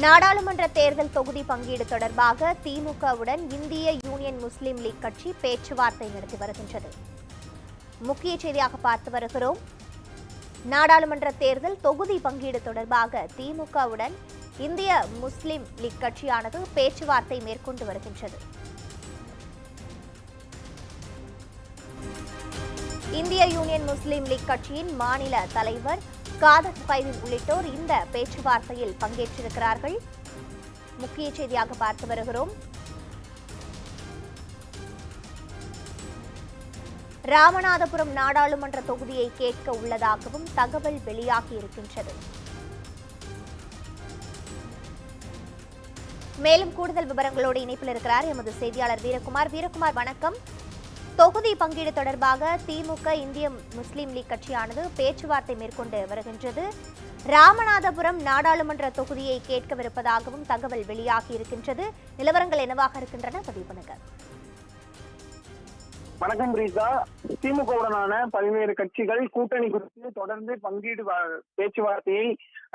நாடாளுமன்ற தேர்தல் தொகுதி பங்கீடு தொடர்பாக திமுகவுடன் இந்திய யூனியன் முஸ்லீம் லீக் கட்சி பேச்சுவார்த்தை நடத்தி வருகின்றது. முக்கிய செய்தியாக பார்த்து வருகிறோம். நாடாளுமன்ற தேர்தல் தொகுதி பங்கீடு தொடர்பாக திமுகவுடன் இந்திய முஸ்லிம் லீக் கட்சியானது பேச்சுவார்த்தை மேற்கொண்டு வருகின்றது. இந்திய யூனியன் முஸ்லீம் லீக் கட்சியின் மாநில தலைவர் காதர் ஃபைதின் உள்ளிட்டோர் இந்த பேச்சுவார்த்தையில் பங்கேற்றிருக்கிறார்கள். முக்கிய செய்தியாக பார்த்து வருகிறோம். ராமநாதபுரம் நாடாளுமன்ற தொகுதியை கேட்க உள்ளதாகவும் தகவல் வெளியாகி இருக்கின்றது. மேலும் கூடுதல் விவரங்களோடு இணைப்பில் இருக்கிறார் எமது செய்தியாளர் வீரகுமார். வீரகுமார் வணக்கம். தொகுதி பங்கீடு தொடர்பாக திமுக இந்திய முஸ்லீம் லீக் கட்சியானது பேச்சுவார்த்தை மேற்கொண்டு வருகின்றது. ராமநாதபுரம் நாடாளுமன்ற தொகுதியை கேட்கவிருப்பதாகவும் தகவல் வெளியாகி இருக்கின்றது. நிலவரங்கள் என்னவாக இருக்கின்றன? பதிவு பண்ணுங்கள் வணக்கம் ரீதா திமுகவுடனான பல்வேறு கட்சிகள் கூட்டணி குறித்து தொடர்ந்து பங்கீடு வ- பேச்சுவார்த்தையை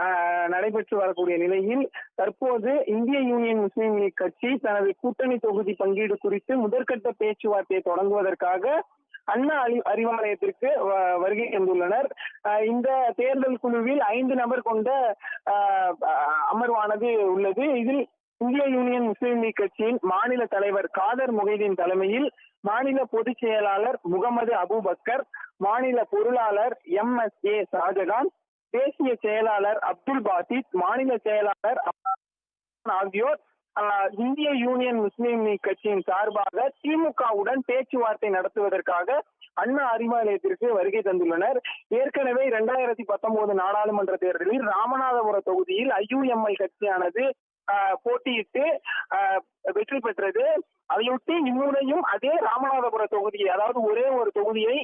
ஆஹ், நடைபெற்று வரக்கூடிய நிலையில் தற்போது இந்திய யூனியன் முஸ்லீம் லீக் கட்சி தனது கூட்டணி தொகுதி பங்கீடு குறித்து முதற்கட்ட பேச்சுவார்த்தையை தொடங்குவதற்காக அண்ணா அறி அறிவாலயத்திற்கு வ- வருகை தந்துள்ளனர். இந்த தேர்தல் குழுவில் ஐந்து நபர் கொண்ட அமர்வானது உள்ளது. இதில் இந்திய யூனியன் முஸ்லீம் லீக் கட்சியின் மாநில தலைவர் காதர் முகைதீன் தலைமையில் மாநில பொதுச் செயலாளர் முகமது அபுபக்கர் மாநில பொருளாளர் எம் எஸ் ஏ ஷாஜகான் தேசிய செயலாளர் அப்துல் பாசித் மாநில செயலாளர் ஆகியோர் இந்திய யூனியன் முஸ்லீம் லீக் கட்சியின் சார்பாக திமுகவுடன் பேச்சுவார்த்தை நடத்துவதற்காக அண்ணா அறிவாலயத்திற்கு வருகை தந்துள்ளனர். ஏற்கனவே இரண்டாயிரத்தி பத்தொன்பது நாடாளுமன்ற தேர்தலில் ராமநாதபுரம் தொகுதியில் ஐயுஎம்எல் கட்சியானது போட்டியிட்டு வெற்றி பெற்றது. அதையொட்டி இம்முறையும் அதே ராமநாதபுரம் தொகுதியை அதாவது ஒரே ஒரு தொகுதியை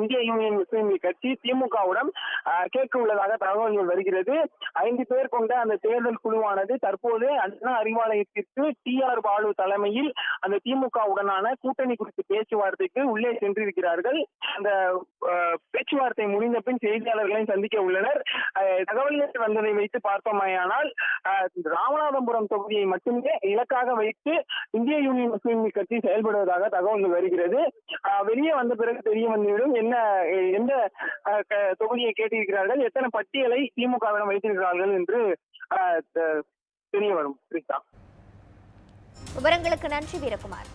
இந்திய யூனியன் முஸ்லீம் லீக் கட்சி திமுகவுடன் கேட்க உள்ளதாக தகவல்கள் வருகிறது. ஐந்து பேர் கொண்ட அந்த தேர்தல் குழுவானது தற்போது அண்ணா அறிவாலயத்திற்கு டி ஆர் பாலு தலைமையில் அந்த திமுகவுடனான கூட்டணி குறித்து பேச்சுவார்த்தைக்கு உள்ளே சென்றிருக்கிறார்கள். அந்த பேச்சுவார்த்தை முடிந்த பின் செய்தியாளர்களையும் சந்திக்க உள்ளனர். தகவல்கள் வந்ததை வைத்து பார்த்தோமேயானால் ராமநாதபுரம் தொகுதியை மட்டுமே இலக்காக வைத்து இந்திய யூனியன் முஸ்லீம் லீக் கட்சி செயல்படுவதாக தகவல்கள் வருகிறது. வெளியே வந்த பிறகு தெரிய வந்துவிடும் என்ன எந்த தொகுதியை கேட்டிருக்கிறார்கள்? எத்தனை பட்டியலை திமுகவிடம் வைத்திருக்கிறார்கள் என்று தெரிய வரும் விவரங்களுக்கு நன்றி வீரகுமார்.